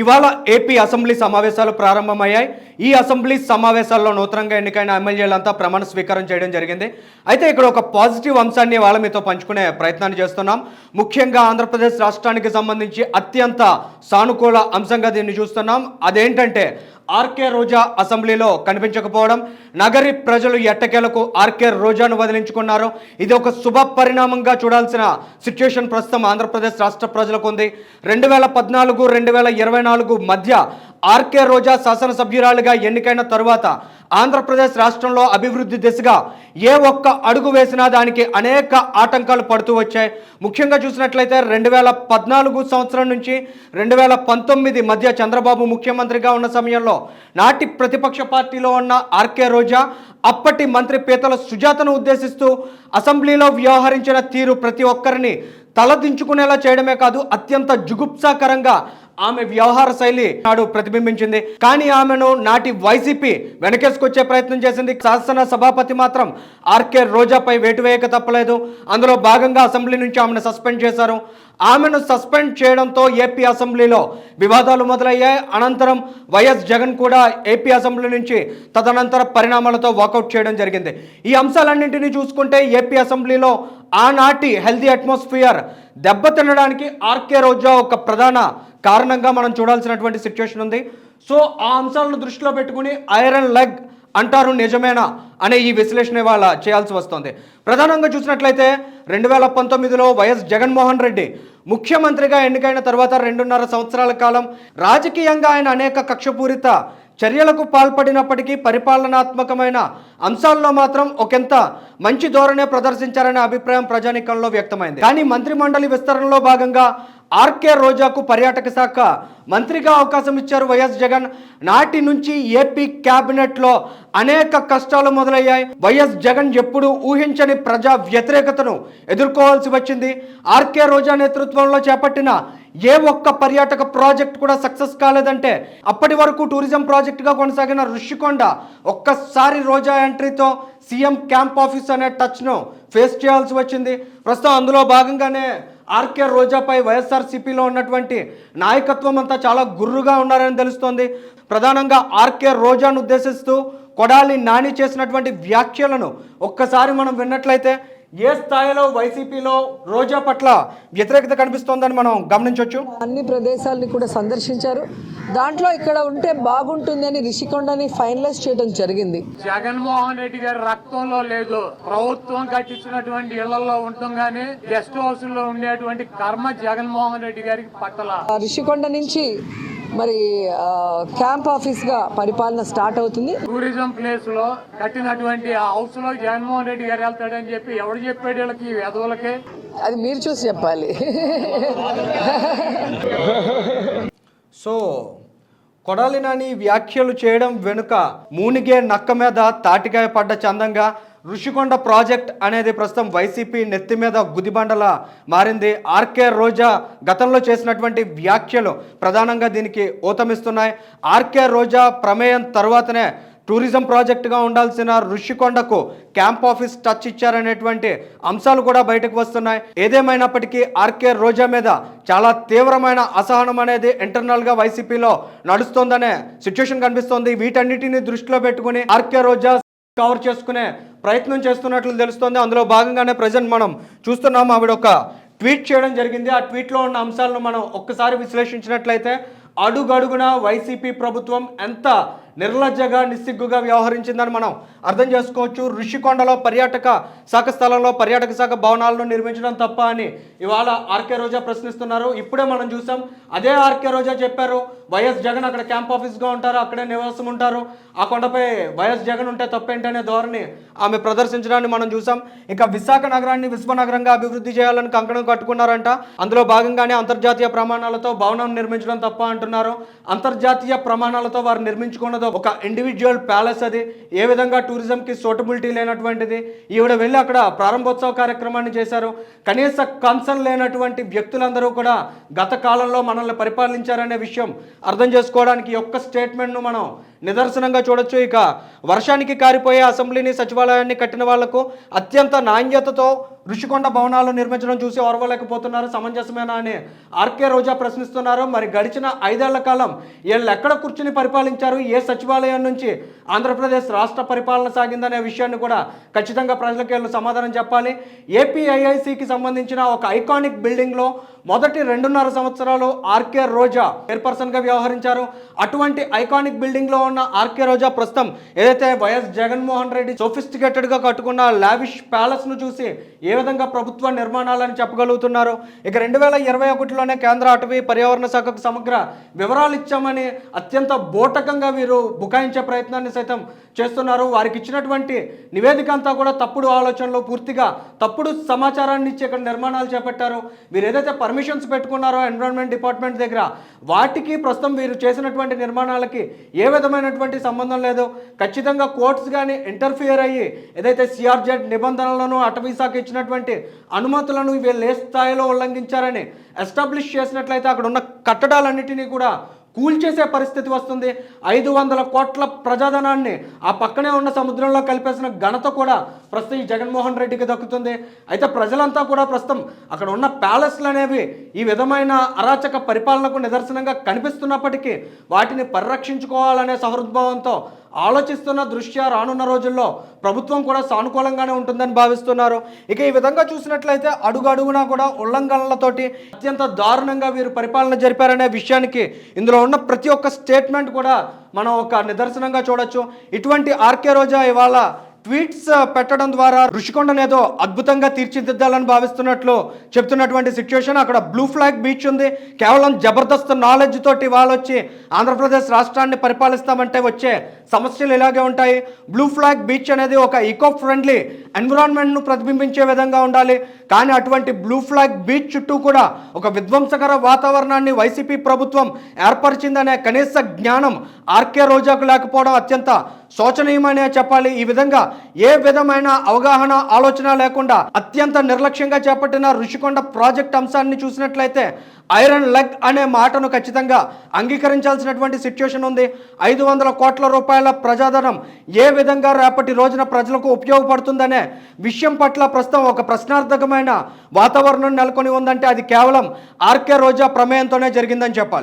ఇవాళ AP assembly సమావేశాలు ప్రారంభమయ్యాయి. ఈ అసెంబ్లీ సమావేశాల్లో నూతనంగా ఎన్నికైన ఎమ్మెల్యేలంతా ప్రమాణ స్వీకారం చేయడం జరిగింది. అయితే ఇక్కడ ఒక పాజిటివ్ అంశాన్ని వాళ్ళ మీతో పంచుకునే ప్రయత్నాన్ని చేస్తున్నాం. ముఖ్యంగా ఆంధ్రప్రదేశ్ రాష్ట్రానికి సంబంధించి అత్యంత సానుకూల అంశంగా దీన్ని చూస్తున్నాం. అదేంటంటే ఆర్కే రోజా అసెంబ్లీలో కనిపించకపోవడం నగరి ప్రజలు ఎట్టకేలకు ఆర్కే రోజాను వదిలించుకున్నారు. ఇది ఒక శుభ పరిణామంగా చూడాల్సిన సిచ్యుయేషన్ ప్రస్తుతం ఆంధ్రప్రదేశ్ రాష్ట్ర ప్రజలకు ఉంది. రెండు వేల పద్నాలుగు రెండు వేల ఇరవై నాలుగు మధ్య ఆర్కే రోజా శాసనసభ్యురాలుగా ఎన్నికైన తరువాత ఆంధ్రప్రదేశ్ రాష్ట్రంలో అభివృద్ధి దిశగా ఏ ఒక్క అడుగు వేసినా దానికి అనేక ఆటంకాలు పడుతూ వచ్చాయి. ముఖ్యంగా చూసినట్లయితే రెండు వేల పద్నాలుగు సంవత్సరం నుంచి రెండు వేల పంతొమ్మిది మధ్య చంద్రబాబు ముఖ్యమంత్రిగా ఉన్న సమయంలో నాటి ప్రతిపక్ష పార్టీలో ఉన్న ఆర్కే రోజా అప్పటి మంత్రి పీతల సుజాతను ఉద్దేశిస్తూ అసెంబ్లీలో వ్యవహరించిన తీరు ప్రతి ఒక్కరిని తలదించుకునేలా చేయడమే కాదు అత్యంత జుగుప్సాకరంగా ఆమె వ్యవహార శైలి నాడు ప్రతిబింబించింది. కానీ ఆమెను నాటి వైసీపీ వెనకేసుకొచ్చే ప్రయత్నం చేసింది. శాసన సభాపతి మాత్రం ఆర్కే రోజాపై వేటు వేయక తప్పలేదు. అందులో భాగంగా అసెంబ్లీ నుంచి ఆమెను సస్పెండ్ చేశారు. ఆమెను సస్పెండ్ చేయడంతో ఏపీ అసెంబ్లీలో వివాదాలు మొదలయ్యాయి. అనంతరం వైఎస్ జగన్ కూడా ఏపీ అసెంబ్లీ నుంచి తదనంతర పరిణామాలతో వాకౌట్ చేయడం జరిగింది. ఈ అంశాలన్నింటినీ చూసుకుంటే ఏపీ అసెంబ్లీలో ఆనాటి హెల్దీ అట్మాస్ఫియర్ దెబ్బతినడానికి ఆర్కే రోజా ఒక ప్రధాన కారణంగా మనం చూడాల్సినటువంటి సిచ్యువేషన్ ఉంది. సో ఆ అంశాలను దృష్టిలో పెట్టుకుని ఐరన్ లెగ్ అంటారు నిజమేనా అనే ఈ విశ్లేషణ ఇవాళ చేయాల్సి వస్తుంది. ప్రధానంగా చూసినట్లయితే రెండు వేల పంతొమ్మిదిలో వైఎస్ జగన్మోహన్ రెడ్డి ముఖ్యమంత్రిగా ఎన్నికైన తర్వాత రెండున్నర సంవత్సరాల కాలం రాజకీయంగా ఆయన అనేక కక్షపూరిత చర్యలకు పాల్పడినప్పటికీ పరిపాలనాత్మకమైన అంశాల్లో మాత్రం ఒకంత మంచి ధోరణే ప్రదర్శించారనే అభిప్రాయం ప్రజానీకంలో వ్యక్తమైంది. కానీ మంత్రిమండలి విస్తరణలో భాగంగా ఆర్కే రోజాకు పర్యాటక శాఖ మంత్రిగా అవకాశం ఇచ్చారు వైఎస్ జగన్. నాటి నుంచి ఏపీ క్యాబినెట్లో అనేక కష్టాలు మొదలయ్యాయి. వైఎస్ జగన్ ఎప్పుడు ఊహించని ప్రజా వ్యతిరేకతను ఎదుర్కోవాల్సి వచ్చింది. ఆర్కే రోజా నేతృత్వంలో చేపట్టిన ఏ ఒక్క పర్యాటక ప్రాజెక్ట్ కూడా సక్సెస్ కాలేదంటే అప్పటి వరకు టూరిజం ప్రాజెక్టుగా కొనసాగిన ఋషికొండ ఒక్కసారి రోజా ఎంట్రీతో సీఎం క్యాంప్ ఆఫీస్ అనే టచ్ను ఫేస్ చేయాల్సి వచ్చింది. ప్రస్తుతం అందులో భాగంగానే ఆర్కే రోజాపై వైఎస్ఆర్సీపీలో ఉన్నటువంటి నాయకత్వం అంతా చాలా గుర్రుగా ఉన్నారని తెలుస్తోంది. ప్రధానంగా ఆర్కే రోజాను ఉద్దేశిస్తూ కొడాలి నాని చేసినటువంటి వ్యాఖ్యలను ఒక్కసారి మనం విన్నట్లయితే ఏ స్థాయిలో వైసీపీలో రోజా పట్ల వ్యతిరేకత కనిపిస్తోందని మనం గమనించవచ్చు అన్ని ప్రదేశాలని కూడా సందర్శించారు. దాంట్లో ఇక్కడ ఉంటే బాగుంటుంది అని రిషికొండని ఫైనలైజ్ చేయడం జరిగింది. జగన్మోహన్ రెడ్డి గారి రక్తంలో లేదు. ప్రభుత్వం కట్టించినటువంటి ఇళ్ళలో ఉండటం గానీ గెస్ట్ హౌస్లో ఉండేటువంటి కర్మ జగన్మోహన్ రెడ్డి గారికి పట్టల. ఆ రిషికొండ నుంచి మరి క్యాంప్ ఆఫీస్గా పరిపాలన స్టార్ట్ అవుతుంది. టూరిజం ప్లేస్లో కట్టినటువంటి ఆ హౌస్లో జగన్మోహన్ రెడ్డి గారు వెళ్తాడని చెప్పి ఎవడు చెప్పాడు వీళ్ళకి ఈ వెధవులకి అది మీరు చూసి చెప్పాలి. సో కొడాలి నాని వ్యాఖ్యలు చేయడం వెనుక మూనిగే నక్క మీద తాటికాయ పడ్డ చందంగా ఋషికొండ ప్రాజెక్ట్ అనేది ప్రస్తుతం వైసీపీ నెత్తి మీద గుదిబండలా మారింది. ఆర్కే రోజా గతంలో చేసినటువంటి వ్యాఖ్యలు ప్రధానంగా దీనికి ఊతమిస్తున్నాయి. ఆర్కే రోజా ప్రమేయం తర్వాతనే టూరిజం ప్రాజెక్టుగా ఉండాల్సిన ఋషికొండకు క్యాంప్ ఆఫీస్ టచ్ ఇచ్చారనేటువంటి అంశాలు కూడా బయటకు వస్తున్నాయి. ఏదేమైనప్పటికీ ఆర్కే రోజా మీద చాలా తీవ్రమైన అసహనం అనేది ఇంటర్నల్గా వైసీపీలో నడుస్తోందనే సిచ్యువేషన్ కనిపిస్తోంది. వీటన్నిటిని దృష్టిలో పెట్టుకుని ఆర్కే రోజా కవర్ చేసుకునే ప్రయత్నం చేస్తున్నట్లు తెలుస్తోంది. అందులో భాగంగానే ప్రజెంట్ మనం చూస్తున్నాం. ఆవిడ ఒక ట్వీట్ చేయడం జరిగింది. ఆ ట్వీట్లో ఉన్న అంశాలను మనం ఒక్కసారి విశ్లేషించినట్లయితే అడుగడుగునా వైసీపీ ప్రభుత్వం ఎంత నిర్లజ్జగా నిస్సిగ్గుగా వ్యవహరించిందని మనం అర్థం చేసుకోవచ్చు. ఋషికొండలో పర్యాటక శాఖ స్థలంలో పర్యాటక శాఖ భవనాలను నిర్మించడం తప్ప అని ఇవాళ ఆర్కే రోజా ప్రశ్నిస్తున్నారు. ఇప్పుడే మనం చూసాం అదే ఆర్కే రోజా చెప్పారు. వైఎస్ జగన్ అక్కడ క్యాంప్ ఆఫీస్గా ఉంటారు అక్కడే నివాసం ఉంటారు. ఆ కొండపై వైఎస్ జగన్ ఉంటే తప్పేంటనే ధోరణి ఆమె ప్రదర్శించడాన్ని మనం చూసాం. ఇక విశాఖ నగరాన్ని విశ్వనగరంగా అభివృద్ధి చేయాలని కంకణం కట్టుకున్నారంట. అందులో భాగంగానే అంతర్జాతీయ ప్రమాణాలతో భవనం నిర్మించడం తప్ప అంటున్నారో అంతర్జాతీయ ప్రమాణాలతో వారు నిర్మించుకున్నది ఒక ఇండివిజువల్ ప్యాలెస్ అది. ఏ విధంగా టూరిజంకి సూటబిలిటీ లేనటువంటిది. ఈవిడ వెళ్ళి అక్కడ ప్రారంభోత్సవ కార్యక్రమాన్ని చేశారు. కనీస కన్సర్న్ లేనటువంటి వ్యక్తులందరూ కూడా గత కాలంలో మనల్ని పరిపాలించారనే విషయం అర్థం చేసుకోవడానికి ఒక్క స్టేట్మెంట్ను మనం నిదర్శనంగా చూడొచ్చు ఇక. వర్షానికి కారిపోయే అసెంబ్లీని సచివాలయాన్ని కట్టిన వాళ్ళకు అత్యంత నాణ్యతతో ఋషికొండ భవనాలు నిర్మించడం చూసి ఓర్వలేకపోతున్నారు. సమంజసమేనా అని ఆర్కే రోజా ప్రశ్నిస్తున్నారు. మరి గడిచిన ఐదేళ్ళ కాలం వీళ్ళు ఎక్కడ కూర్చుని పరిపాలించారు? ఏ సచివాలయం నుంచి ఆంధ్రప్రదేశ్ రాష్ట్ర పరిపాలన సాగిందనే విషయాన్ని కూడా ఖచ్చితంగా ప్రజలకు వీళ్ళు సమాధానం చెప్పాలి. ఏపీఐఐసికి సంబంధించిన ఒక ఐకానిక్ బిల్డింగ్లో మొదటి రెండున్నర సంవత్సరాలు ఆర్కే రోజా చైర్పర్సన్గా వ్యవహరించారు. అటువంటి ఐకానిక్ బిల్డింగ్లో ఉన్న ఆర్కే రోజా ప్రస్తుతం ఏదైతే వైఎస్ జగన్మోహన్ రెడ్డి సోఫిస్టికేటెడ్గా కట్టుకున్న లావిష్ ప్యాలెస్ను చూసి ఏ విధంగా ప్రభుత్వ నిర్మాణాలని చెప్పగలుగుతున్నారు? ఇక రెండు వేల ఇరవై ఒకటిలోనే కేంద్ర అటవీ పర్యావరణ శాఖకు సమగ్ర వివరాలు ఇచ్చామని అత్యంత బోటకంగా వీరు బుకాయించే ప్రయత్నాన్ని సైతం చేస్తున్నారు. వారికి ఇచ్చినటువంటి నివేదిక అంతా కూడా తప్పుడు ఆలోచనలు పూర్తిగా తప్పుడు సమాచారాన్ని ఇచ్చి ఇక్కడ నిర్మాణాలు చేపట్టారు. వీరు ఏదైతే పర్మిషన్స్ పెట్టుకున్నారో ఎన్విరాన్మెంట్ డిపార్ట్మెంట్ దగ్గర? వాటికి ప్రస్తుతం వీరు చేసినటువంటి నిర్మాణాలకి ఏ విధమైనటువంటి సంబంధం లేదు. ఖచ్చితంగా కోర్ట్స్ కానీ ఇంటర్ఫియర్ అయ్యి ఏదైతే సిఆర్జెడ్ నిబంధనలను అటవీశాఖ ఇచ్చినటువంటి అనుమతులను వీళ్ళు ఏ స్థాయిలో ఉల్లంఘించారని ఎస్టాబ్లిష్ చేసినట్లయితే అక్కడ ఉన్న కట్టడాలన్నిటినీ కూడా కూల్చేసే పరిస్థితి వస్తుంది. ఐదు వందల కోట్ల ప్రజాధనాన్ని ఆ పక్కనే ఉన్న సముద్రంలో కలిపేసిన ఘనత కూడా ప్రస్తుతం ఈ జగన్మోహన్ రెడ్డికి దక్కుతుంది. అయితే ప్రజలంతా కూడా ప్రస్తుతం అక్కడ ఉన్న ప్యాలెస్లు అనేవి ఈ విధమైన అరాచక పరిపాలనకు నిదర్శనంగా కనిపిస్తున్నప్పటికీ వాటిని పరిరక్షించుకోవాలనే సహృద్భావంతో ఆలోచిస్తున్న దృష్ట్యా రానున్న రోజుల్లో ప్రభుత్వం కూడా సానుకూలంగానే ఉంటుందని భావిస్తున్నారు. ఇక ఈ విధంగా చూసినట్లయితే అడుగడుగునా కూడా ఉల్లంఘనలతోటి అత్యంత దారుణంగా వీరు పరిపాలన జరిపారనే విషయానికి ఇందులో ఉన్న ప్రతి ఒక్క స్టేట్మెంట్ కూడా మనం ఒక నిదర్శనంగా చూడొచ్చు. ఇటువంటి ఆర్కే రోజా ఇవాళ ట్వీట్స్ పెట్టడం ద్వారా ఋషికొండను ఏదో అద్భుతంగా తీర్చిదిద్దాలని భావిస్తున్నట్లు చెప్తున్నటువంటి సిచ్యువేషన్. అక్కడ బ్లూ ఫ్లాగ్ బీచ్ ఉంది. కేవలం జబర్దస్త్ నాలెడ్జ్ తోటి వాళ్ళు వచ్చి ఆంధ్రప్రదేశ్ రాష్ట్రాన్ని పరిపాలిస్తామంటే వచ్చే సమస్యలు ఇలాగే ఉంటాయి. బ్లూ ఫ్లాగ్ బీచ్ అనేది ఒక ఈకో ఫ్రెండ్లీ ఎన్విరాన్మెంట్ను ప్రతిబింబించే విధంగా ఉండాలి. కానీ అటువంటి బ్లూ ఫ్లాగ్ బీచ్ చుట్టూ కూడా ఒక విధ్వంసకర వాతావరణాన్ని వైసీపీ ప్రభుత్వం ఏర్పరిచిందనే కనీస జ్ఞానం ఆర్కే రోజాకు లేకపోవడం అత్యంత శోచనీయమనే చెప్పాలి. ఈ విధంగా ఏ విధమైన అవగాహన ఆలోచన లేకుండా అత్యంత నిర్లక్ష్యంగా చేపట్టిన ఋషికొండ ప్రాజెక్ట్ అంశాన్ని చూసినట్లయితే ఐరన్ లెగ్ అనే మాటను ఖచ్చితంగా అంగీకరించాల్సినటువంటి సిచ్యువేషన్ ఉంది. ఐదు వందల కోట్ల రూపాయల ప్రజాధనం ఏ విధంగా రేపటి రోజున ప్రజలకు ఉపయోగపడుతుందనే విషయం పట్ల ప్రస్తుతం ఒక ప్రశ్నార్థకమైన వాతావరణం నెలకొని ఉందంటే అది కేవలం ఆర్కే రోజా ప్రమేయంతోనే జరిగిందని చెప్పాలి.